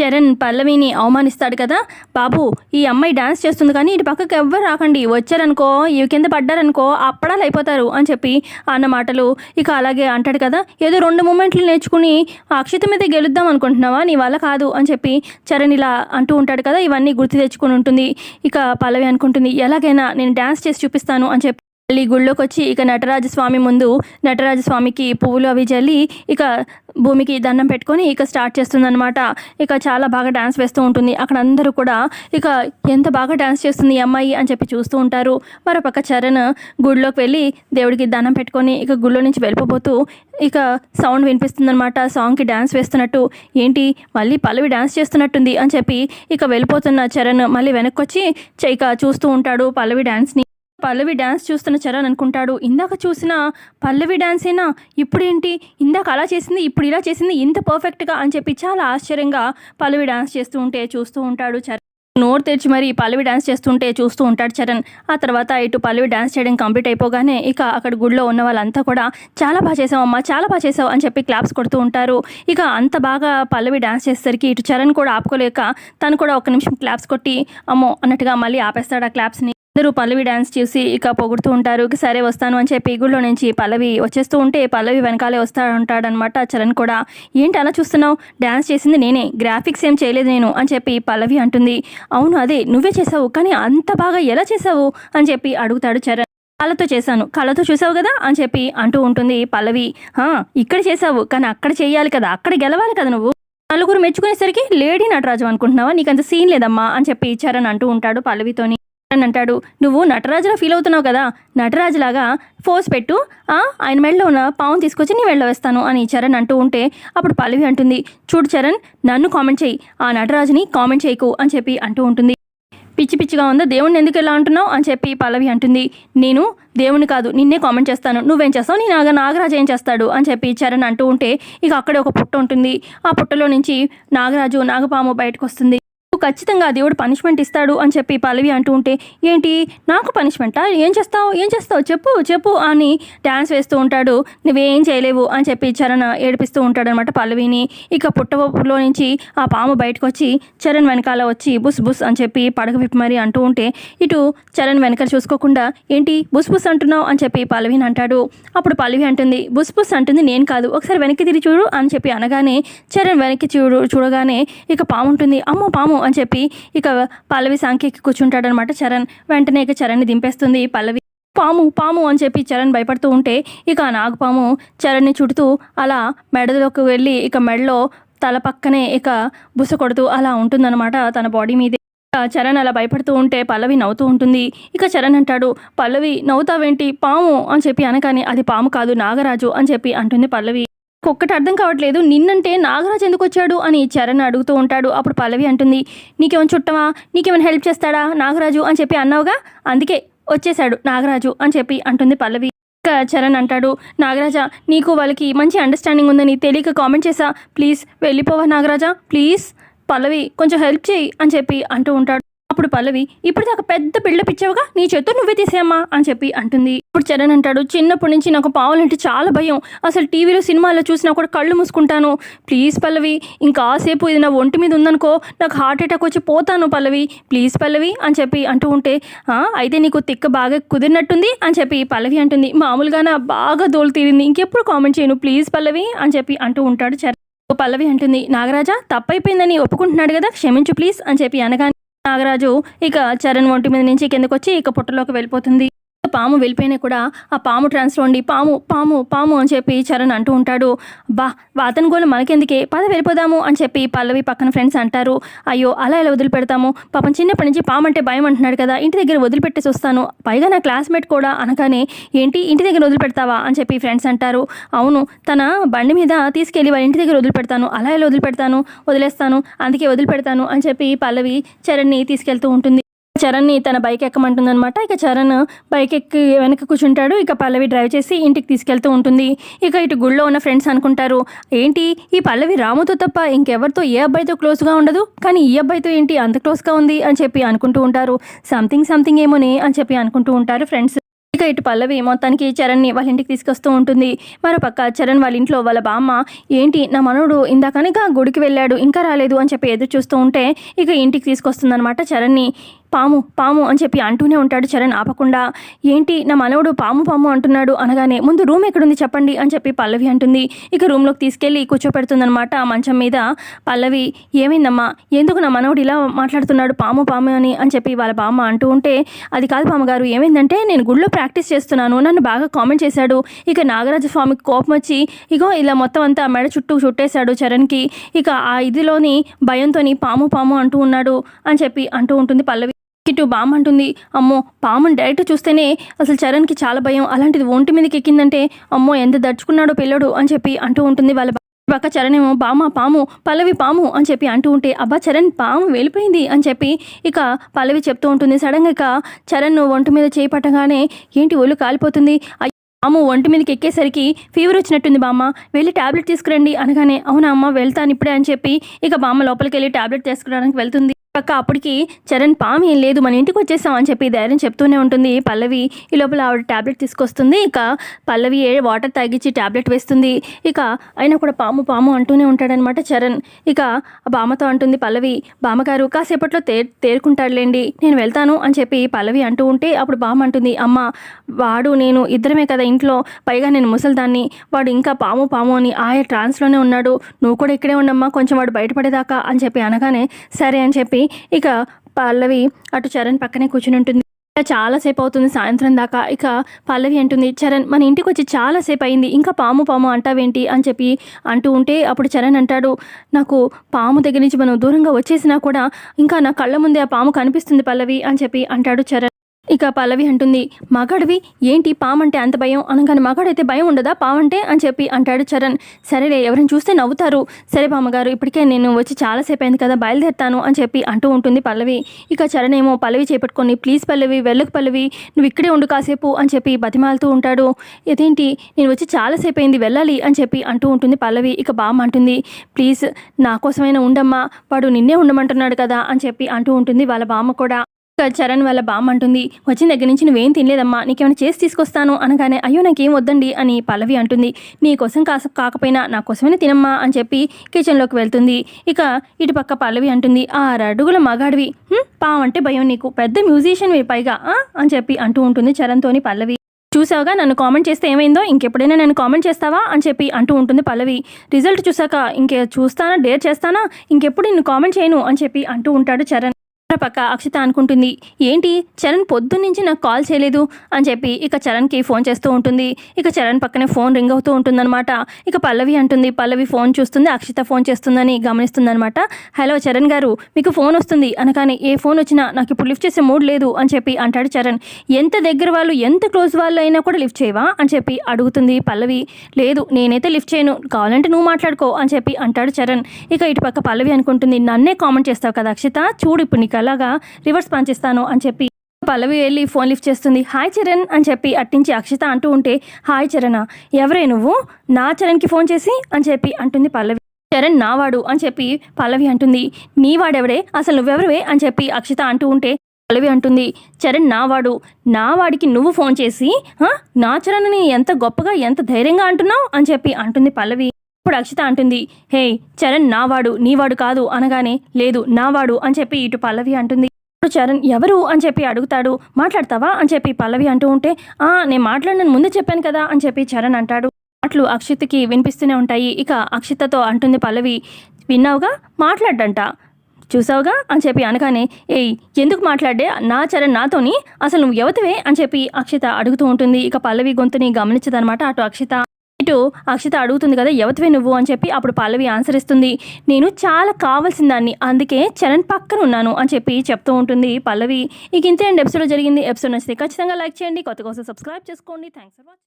చరణ్ పల్లవిని అవమానిస్తాడు కదా. బాబు ఈ అమ్మాయి డాన్స్ చేస్తుంది కానీ ఇటు పక్కకి ఎవ్వరు రాకండి. వచ్చారనుకో ఈ కింద పడ్డారనుకో అప్పడాలు అయిపోతారు అని చెప్పి అన్న మాటలు ఇక అలాగే అంటాడు కదా. ఏదో రెండు మూమెంట్లు నేర్చుకుని అక్షిత అక్షత మీద గెలుద్దాం అనుకుంటున్నావా? నీ వల్ల కాదు అని చెప్పి చరణ్ ఇలా అంటూ ఉంటాడు కదా. ఇవన్నీ గుర్తు తెచ్చుకుని ఉంటుంది. ఇక పల్లవి అనుకుంటుంది ఎలాగైనా నేను డ్యాన్స్ చేసి చూపిస్తాను అని చెప్పి మళ్ళీ గుళ్ళోకి వచ్చి ఇక నటరాజస్వామి ముందు నటరాజస్వామికి పువ్వులు అవి జల్లి ఇక భూమికి దండం పెట్టుకొని ఇక స్టార్ట్ చేస్తుందనమాట ఇక చాలా బాగా డాన్స్ వేస్తూ ఉంటుంది. అక్కడ అందరూ కూడా ఇక ఎంత బాగా డాన్స్ చేస్తుంది ఈ అమ్మాయి అని చెప్పి చూస్తూ ఉంటారు. మరోపక్క చరణ్ గుడిలోకి వెళ్ళి దేవుడికి దండం పెట్టుకొని ఇక గుళ్ళో నుంచి వెళ్ళిపోతూ ఇక సౌండ్ వినిపిస్తుందనమాట సాంగ్కి డాన్స్ వేస్తున్నట్టు ఏంటి మళ్ళీ పల్లవి డాన్స్ చేస్తున్నట్టుంది అని చెప్పి ఇక వెళ్ళిపోతున్న చరణ్ మళ్ళీ వెనక్కి వచ్చి ఇక చూస్తూ ఉంటాడు పల్లవి డ్యాన్స్ని పల్లవి డ్యాన్స్ చూస్తున్న చరణ్ అనుకుంటాడు. ఇందాక చూసిన పల్లవి డ్యాన్సేనా ఇప్పుడేంటి? ఇందాక అలా చేసింది ఇప్పుడు ఇలా చేసింది ఇంత పర్ఫెక్ట్గా అని చెప్పి చాలా ఆశ్చర్యంగా పల్లవి డ్యాన్స్ చేస్తూ ఉంటే చూస్తూ ఉంటాడు చరణ్. నోరు తెరిచి మరి పల్లవి డ్యాన్స్ చేస్తుంటే చూస్తూ ఉంటాడు చరణ్. ఆ తర్వాత ఇటు పల్లవి డ్యాన్స్ చేయడం కంప్లీట్ అయిపోగానే ఇక అక్కడ గుడిలో ఉన్న వాళ్ళంతా కూడా చాలా బాగా చేసావమ్మా చాలా బాగా చేసావు అని చెప్పి క్లాప్స్ కొడుతూ ఉంటారు. ఇక అంత బాగా పల్లవి డ్యాన్స్ చేసేసరికి ఇటు చరణ్ కూడా ఆపుకోలేక తను కూడా ఒక నిమిషం క్లాప్స్ కొట్టి అమ్మో అన్నట్టుగా మళ్ళీ ఆపేస్తాడు ఆ క్లాప్స్ని అందరూ పల్లవి డ్యాన్స్ చూసి ఇక పొగుడుతూ ఉంటారు. సరే వస్తాను అని చెప్పి గుళ్ళో నుంచి పల్లవి వచ్చేస్తూ ఉంటే పల్లవి వెనకాలే వస్తా ఉంటాడనమాట చరణ్ కూడా. ఏంటి అలా చూస్తున్నావు? డ్యాన్స్ చేసింది నేనే. గ్రాఫిక్స్ ఏం చేయలేదు నేను అని చెప్పి పల్లవి అంటుంది. అవును అదే. నువ్వే చేసావు. కానీ అంత బాగా ఎలా చేసావు? అని చెప్పి అడుగుతాడు చరణ్. కళ్ళతో చేశాను. కళ్ళతో చూసావు కదా? అని చెప్పి అంటూ ఉంటుంది పల్లవి. ఇక్కడ చేసావు కానీ అక్కడ చేయాలి కదా. అక్కడ గెలవాలి కదా నువ్వు. నలుగురు మెచ్చుకునేసరికి లేడీ నటరాజు అనుకుంటున్నావా? నీకంత సీన్ లేదమ్మా అని చెప్పి చరణ్ అంటూ ఉంటాడు పల్లవితోని. అని అంటాడు. నువ్వు నటరాజులా ఫీల్ అవుతున్నావు కదా? నటరాజులాగా ఫోర్స్ పెట్టు. ఆ, ఆయన మెడలో ఉన్న పావును తీసుకొచ్చి నీ మెడలో వేస్తాను అని చరణ్ అంటూ ఉంటే అప్పుడు పల్లవి అంటుంది. చూడు చరణ్ నన్ను కామెంట్ చేయి. ఆ నటరాజుని కామెంట్ చేయకు అని చెప్పి అంటూ ఉంటుంది. పిచ్చి పిచ్చిగా ఉందా? దేవుణ్ణి ఎందుకు ఎలా అంటున్నావు? అని చెప్పి పల్లవి అంటుంది. నేను దేవుని కాదు నిన్నే కామెంట్ చేస్తాను. నువ్వేం చేస్తావు? నీ నాగ నాగరాజు ఏం చేస్తాడు? అని చెప్పి చరణ్ అంటూ ఉంటే ఇక అక్కడే ఒక పుట్ట ఉంటుంది. ఆ పుట్టలో నుంచి నాగరాజు నాగపాము బయటకు వస్తుంది. ఖచ్చితంగా దేవుడు పనిష్మెంట్ ఇస్తాడు అని చెప్పి పల్లవి అంటూ ఉంటే ఏంటి? నాకు పనిష్మెంటా ఏం చేస్తావు? ఏం చేస్తావు? చెప్పు చెప్పు అని డ్యాన్స్ వేస్తూ ఉంటాడు. నువ్వేం చేయలేవు అని చెప్పి చరణ్ ఏడిపిస్తూ ఉంటాడనమాట పల్లవిని. ఇక పుట్టవప్పులో నుంచి ఆ పాము బయటకు వచ్చి చరణ్ వెనకాల వచ్చి బుస్ బుస్ అని చెప్పి పడగ విప్పి మరి అంటూ ఉంటే ఇటు చరణ్ వెనక చూసుకోకుండా ఏంటి? బుస్ బుస్ అంటున్నావు? అని చెప్పి పల్లవిని అంటాడు. అప్పుడు పల్లవి అంటుంది బుస్ బుస్ అంటుంది నేను కాదు. ఒకసారి వెనక్కి తిరిగి చూడు అని చెప్పి అనగానే చరణ్ వెనక్కి చూడు చూడగానే ఇక పాము ఉంటుంది. అమ్మో పాము అని చెప్పి ఇక పల్లవి సాంఖ్యకి కూర్చుంటాడనమాట. చరణ్ వెంటనే ఇక చరణ్ని దింపేస్తుంది. పల్లవి పాము పాము అని చెప్పి చరణ్ భయపడుతూ ఉంటే ఇక ఆ నాగపాము చరణ్ని చుడుతూ అలా మెడలోకి వెళ్ళి ఇక మెడలో తల పక్కనే ఇక బుస కొడుతూ అలా ఉంటుందన్నమాట తన బాడీ మీద. చరణ్ అలా భయపడుతూ ఉంటే పల్లవి నవ్వుతూ ఉంటుంది. ఇక చరణ్ అంటాడు పల్లవి నవ్వుతావేంటి? పాము అని చెప్పి అనగానే అది పాము కాదు నాగరాజు అని చెప్పి అంటుంది పల్లవి. ఒక్కటి అర్థం కావట్లేదు. నిన్నంటే నాగరాజు ఎందుకు వచ్చాడు అని చరణ్ అడుగుతూ ఉంటాడు. అప్పుడు పల్లవి అంటుంది నీకేమైనా చుట్టమా? నీకేమైనా హెల్ప్ చేస్తాడా నాగరాజు? అని చెప్పి అన్నావుగా. అందుకే వచ్చేశాడు నాగరాజు అని చెప్పి అంటుంది పల్లవి. ఇంకా చరణ్ అంటాడు నాగరాజా నీకు వాళ్ళకి మంచి అండర్స్టాండింగ్ ఉందని తెలియక కామెంట్ చేసా ప్లీజ్ వెళ్ళిపోవా నాగరాజా? ప్లీజ్. పల్లవి కొంచెం హెల్ప్ చేయి అని చెప్పి అంటూ ఉంటాడు. అప్పుడు పల్లవి ఇప్పుడు దాకా పెద్ద పిల్ల పిచ్చావుగా నీ చేత్తో నువ్వే తీసేయమ్మా అని చెప్పి అంటుంది. ఇప్పుడు చరణ్ అంటాడు చిన్నప్పటి నుంచి నాకు పావులంటే చాలా భయం. అసలు టీవీలో సినిమాలో చూసినా కూడా కళ్ళు మూసుకుంటాను. ప్లీజ్ పల్లవి ఇంకాసేపు ఇది నా ఒంటి మీద ఉందనుకో నాకు హార్ట్ అటాక్ వచ్చి పోతాను పల్లవి. ప్లీజ్ పల్లవి అని చెప్పి అంటూ ఉంటే "ఆ, అయితే నీకు తిక్క బాగా కుదిరినట్టుంది అని చెప్పి పల్లవి అంటుంది. మామూలుగానే బాగా దోలు తీరింది. ఇంకెప్పుడు కామెంట్ చేయను. ప్లీజ్ పల్లవి అని చెప్పి అంటూ ఉంటాడు చరణ్. పల్లవి అంటుంది నాగరాజా తప్పైపోయిందని ఒప్పుకుంటున్నాడు కదా క్షమించు ప్లీజ్ అని చెప్పి అనగానే నాగరాజు ఇక చరణ్ ఒంటి మీద నుంచి కిందకొచ్చి ఇక పుట్టలోకి వెళ్ళిపోతుంది. పాము వెళ్ళిపోయినా కూడా ఆ పాము ట్రాన్స్లో ఉండి పాము పాము పాము అని చెప్పి చరణ్ అంటూ ఉంటాడు. బా వాతన గోలు మనకెందుకే? పద వెళ్ళిపోదాము అని చెప్పి పల్లవి పక్కన ఫ్రెండ్స్ అంటారు. అయ్యో అలా ఎలా వదిలిపెడతాము? పాపం చిన్నప్పటి నుంచి పాము అంటే భయం అంటున్నాడు కదా ఇంటి దగ్గర వదిలిపెట్టేసి వస్తాను. పైగా నా క్లాస్మేట్ కూడా అనగానే ఏంటి ఇంటి దగ్గర వదిలిపెడతావా? అని చెప్పి ఫ్రెండ్స్ అంటారు. అవును తన బండి మీద తీసుకెళ్ళి వాళ్ళ ఇంటి దగ్గర వదిలిపెడతాను. అలా ఎలా వదిలిపెడతాను? వదిలేస్తాను. అందుకే వదిలిపెడతాను అని చెప్పి పల్లవి చరణ్ని తీసుకెళ్తూ ఉంటుంది. చరణ్ని తన బైక్ ఎక్కమంటుందనమాట ఇక చరణ్ బైక్ ఎక్కి వెనక కూర్చుంటాడు. ఇక పల్లవి డ్రైవ్ చేసి ఇంటికి తీసుకెళ్తూ ఉంటుంది. ఇక ఇటు గుళ్ళో ఉన్న ఫ్రెండ్స్ అనుకుంటారు ఏంటి ఈ పల్లవి రాముతో తప్ప ఇంకెవరితో ఏ అబ్బాయితో క్లోజ్గా ఉండదు? కానీ ఈ అబ్బాయితో ఏంటి అంత క్లోజ్గా ఉంది? అని చెప్పి అనుకుంటూ ఉంటారు. సంథింగ్ సంథింగ్ ఏమోనే? అని చెప్పి అనుకుంటూ ఉంటారు ఫ్రెండ్స్ ఇక ఇటు పల్లవి మొత్తానికి చరణ్ని వాళ్ళ ఇంటికి తీసుకొస్తూ ఉంటుంది. మరోపక్క చరణ్ వాళ్ళ ఇంట్లో వాళ్ళ బామ్మ ఏంటి నా మనవడు ఇందాకనక గుడికి వెళ్ళాడు ఇంకా రాలేదు అని చెప్పి ఎదురు చూస్తూ ఉంటే ఇక ఇంటికి తీసుకొస్తుందనమాట చరణ్ని. పాము పాము అని చెప్పి అంటూనే ఉంటాడు చరణ్. ఆపకుండా ఏంటి నా మనవడు పాము పాము అంటున్నాడు అనగానే ముందు రూమ్ ఎక్కడుంది చెప్పండి అని చెప్పి పల్లవి అంటుంది. ఇక రూమ్లోకి తీసుకెళ్ళి కూర్చోపెడుతుందనమాట ఆ మంచం మీద. పల్లవి ఏమైందమ్మా? ఎందుకు నా మనవడు ఇలా మాట్లాడుతున్నాడు పాము పాము అని? అని చెప్పి వాళ్ళ బామ్మ అంటూ ఉంటే అది కాదు పామగారు ఏమైందంటే నేను గుడిలో ప్రాక్టీస్ చేస్తున్నాను నన్ను బాగా కామెంట్ చేశాడు. ఇక నాగరాజ స్వామికి కోపం వచ్చి ఇగో ఇలా మొత్తం అంతా మెడ చుట్టూ చుట్టేశాడు చరణ్కి. ఇక ఆ ఇదిలోని భయంతోని పాము పాము అంటూ ఉన్నాడు అని చెప్పి అంటూ ఉంటుంది పల్లవి. ఇటు బామ్మ అంటుంది. అమ్మో పాముని డైరెక్ట్ చూస్తేనే అసలు చరణ్కి చాలా భయం. అలాంటిది ఒంటి మీదకి ఎక్కిందంటే అమ్మో ఎంత దడుచుకున్నాడో పిల్లడు అని చెప్పి అంటూ ఉంటుంది వాళ్ళ పక్క చరణ్ ఏమో బామ్మ పాము పల్లవి పాము అని చెప్పి అంటూ ఉంటే అబ్బా చరణ్ పాము వెళ్ళిపోయింది అని చెప్పి ఇక పల్లవి చెప్తూ ఉంటుంది. సడన్గా ఇక చరణ్ ఒంటి మీద చేపట్టగానే ఏంటి ఒళ్ళు కాలిపోతుంది? అయ్యో, పాము ఒంటి మీదకి ఎక్కేసరికి ఫీవర్ వచ్చినట్టుంది బామ్మ వెళ్ళి టాబ్లెట్ తీసుకురండి అనగానే అవునా అమ్మ వెళ్తాను ఇప్పుడే అని చెప్పి ఇక బామ్మ లోపలికి వెళ్ళి టాబ్లెట్ తీసుకురావడానికి వెళ్తుంది. పక్క అప్పటికి చరణ్ పాము ఏం లేదు మన ఇంటికి వచ్చేసాం అని చెప్పి ధైర్యం చెప్తూనే ఉంటుంది. పల్లవి ఈ లోపల ఆవిడ టాబ్లెట్ తీసుకొస్తుంది. ఇక పల్లవి ఏ వాటర్ తాగించి ట్యాబ్లెట్ వేస్తుంది. ఇక అయినా కూడా పాము పాము అంటూనే ఉంటాడనమాట చరణ్. ఇక ఆ బామతో అంటుంది పల్లవి బామగారు కాసేపట్లో తే తేరుకుంటాడులేండి. నేను వెళ్తాను అని చెప్పి పల్లవి అంటూ ఉంటే అప్పుడు బామ అంటుంది అమ్మ వాడు నేను ఇద్దరమే కదా ఇంట్లో. పైగా నేను ముసలిదాన్ని. వాడు ఇంకా పాము పాము అని ఆయా ట్రాన్స్లోనే ఉన్నాడు. నువ్వు కూడా ఇక్కడే ఉండమ్మా. కొంచెం వాడు బయటపడేదాకా అని చెప్పి అనగానే సరే అని చెప్పి ఇక పల్లవి అటు చరణ్ పక్కనే కూర్చుని ఉంటుంది. చాలాసేపు అవుతుంది సాయంత్రం దాకా. ఇక పల్లవి అంటుంది చరణ్ మన ఇంటికి వచ్చి చాలాసేపు అయింది. ఇంకా పాము పాము అంటావేంటి? అని చెప్పి అంటూ ఉంటే అప్పుడు చరణ్ అంటాడు నాకు పాము దగ్గర నుంచి మనం దూరంగా వచ్చేసినా కూడా ఇంకా నా కళ్ళ ముందే ఆ పాము కనిపిస్తుంది పల్లవి అని చెప్పి అంటాడు చరణ్. ఇక పల్లవి అంటుంది మగాడివి ఏంటి పామంటే అంత భయం? అనగానే మగాడైతే భయం ఉండదా? పామంటే అని చెప్పి అంటాడు చరణ్. సరేలే ఎవరిని చూస్తే నవ్వుతారు. సరే బామ్మగారు ఇప్పటికే నేను వచ్చి చాలాసేపు అయింది కదా బయలుదేరుతాను అని చెప్పి అంటూ ఉంటుంది పల్లవి. ఇక చరణ్ ఏమో పల్లవి చేపట్టుకొని ప్లీజ్ పల్లవి వెళ్ళకు పల్లవి నువ్వు ఇక్కడే ఉండు కాసేపు అని చెప్పి బతిమాలుతూ ఉంటాడు. ఇదేంటి? నేను వచ్చి చాలాసేపు అయింది వెళ్ళాలి అని చెప్పి అంటూ ఉంటుంది పల్లవి. ఇక బామ్మ అంటుంది ప్లీజ్ నా కోసమైనా ఉండమ్మా వాడు నిన్నే ఉండమంటున్నాడు కదా అని చెప్పి అంటూ ఉంటుంది వాళ్ళ బామ్మ కూడా. చరణ్ వాళ్ళ బామ్మ అంటుంది వచ్చిన దగ్గర నుంచి నువ్వేం తినలేదమ్మా నీకేమైనా చేసి తీసుకొస్తాను అనగానే అయ్యో నాకేం వద్దండి అని పల్లవి అంటుంది నీ కోసం కాస కాకపోయినా నా కోసమైనా తినమ్మా అని చెప్పి కిచెన్లోకి వెళ్తుంది. ఇక ఇటు పక్క పల్లవి అంటుంది ఆరు అడుగుల మగాడివి "హ్మ్, పావంటే భయం నీకు పెద్ద మ్యూజిషియన్ పైగా ఆ?" అని చెప్పి అంటూ ఉంటుంది చరణ్తోని పల్లవి. చూసావుగా నన్ను కామెంట్ చేస్తే ఏమైందో ఇంకెప్పుడైనా నన్ను కామెంట్ చేస్తావా? అని చెప్పి అంటూ ఉంటుంది పల్లవి. రిజల్ట్ చూసాక ఇంకే చూస్తానా డేర్ చేస్తానా ఇంకెప్పుడు నిన్ను కామెంట్ చేయను అని చెప్పి అంటూ ఉంటాడు చరణ్. పక్క అక్షిత అనుకుంటుంది ఏంటి? చరణ్ పొద్దున్నుంచి నాకు కాల్ చేయలేదు? అని చెప్పి ఇక చరణ్కి ఫోన్ చేస్తూ ఉంటుంది. ఇక చరణ్ పక్కనే ఫోన్ రింగ్ అవుతూ ఉంటుందన్నమాట. ఇక పల్లవి అంటుంది పల్లవి ఫోన్ చూస్తుంది అక్షిత ఫోన్ చేస్తుందని గమనిస్తుందన్నమాట. హలో చరణ్ గారు మీకు ఫోన్ వస్తుంది అనగానే ఏ ఫోన్ వచ్చినా నాకు ఇప్పుడు లిఫ్ట్ చేసే మూడ్ లేదు అని చెప్పి అంటాడు చరణ్. ఎంత దగ్గర వాళ్ళు ఎంత క్లోజ్ వాళ్ళు అయినా కూడా లిఫ్ట్ చేయవా? అని చెప్పి అడుగుతుంది పల్లవి. లేదు నేనైతే లిఫ్ట్ చేయను కావాలంటే నువ్వు మాట్లాడుకో అని చెప్పి అంటాడు చరణ్. ఇక ఇటు పక్క పల్లవి అనుకుంటుంది నన్నే కామెంట్ చేస్తావు కదా అక్షిత చూడు ఇప్పుడు నీకు అలాగా రివర్స్ పంచిస్తాను అని చెప్పి పల్లవి వెళ్ళి ఫోన్ లిఫ్ట్ చేస్తుంది. హాయ్ చరణ్ అని చెప్పి అట్టించి అక్షిత అంటూ ఉంటే హాయ్ చరణ్ ఎవరే నువ్వు? నా చరణ్కి ఫోన్ చేసి అని చెప్పి అంటుంది పల్లవి. చరణ్ నావాడు అని చెప్పి పల్లవి అంటుంది. నీవాడెవడే అసలు నువ్వెవరివే? అని చెప్పి అక్షిత అంటూ ఉంటే పల్లవి అంటుంది. చరణ్ నావాడు నావాడికి నువ్వు ఫోన్ చేసి నా చరణ్ని ఎంత గొప్పగా ఎంత ధైర్యంగా అంటున్నావు? అని చెప్పి అంటుంది పల్లవి. ఇప్పుడు అక్షిత అంటుంది హే చరణ్ నావాడు నీవాడు కాదు అనగానే లేదు నావాడు అని చెప్పి ఇటు పల్లవి అంటుంది. ఇప్పుడు చరణ్ ఎవరు అని చెప్పి అడుగుతాడు మాట్లాడతావా? అని చెప్పి పల్లవి అంటూ ఉంటే ఆ నేను మాట్లాడినని ముందు చెప్పాను కదా అని చెప్పి చరణ్ అంటాడు. మాటలు అక్షితకి వినిపిస్తూనే ఉంటాయి. ఇక అక్షితతో అంటుంది పల్లవి విన్నావుగా? మాట్లాడంట. చూసావుగా? అని చెప్పి అనగానే ఏయ్ ఎందుకు మాట్లాడే? నా చరణ్ నాతోని? అసలు నువ్వు యువతవే అని చెప్పి అక్షిత అడుగుతూ ఉంటుంది. ఇక పల్లవి గొంతుని గమనించదనమాట అటు అక్షిత. అంటూ అక్షిత అడుగుతుంది కదా యవతివే నువ్వు? అని చెప్పి అప్పుడు పల్లవి ఆన్సర్ ఇస్తుంది నేను చాలా కావాల్సిన దాన్ని అందుకే చరణ్ పక్కన ఉన్నాను అని చెప్పి చెప్తూ ఉంటుంది పల్లవి. ఇక ఇంతే అండి ఎపిసోడ్ జరిగింది. ఎపిసోడ్ నచ్చితే ఖచ్చితంగా లైక్ చేయండి కొత్త కోసం సబ్స్క్రైబ్ చేసుకోండి. Thanks for watching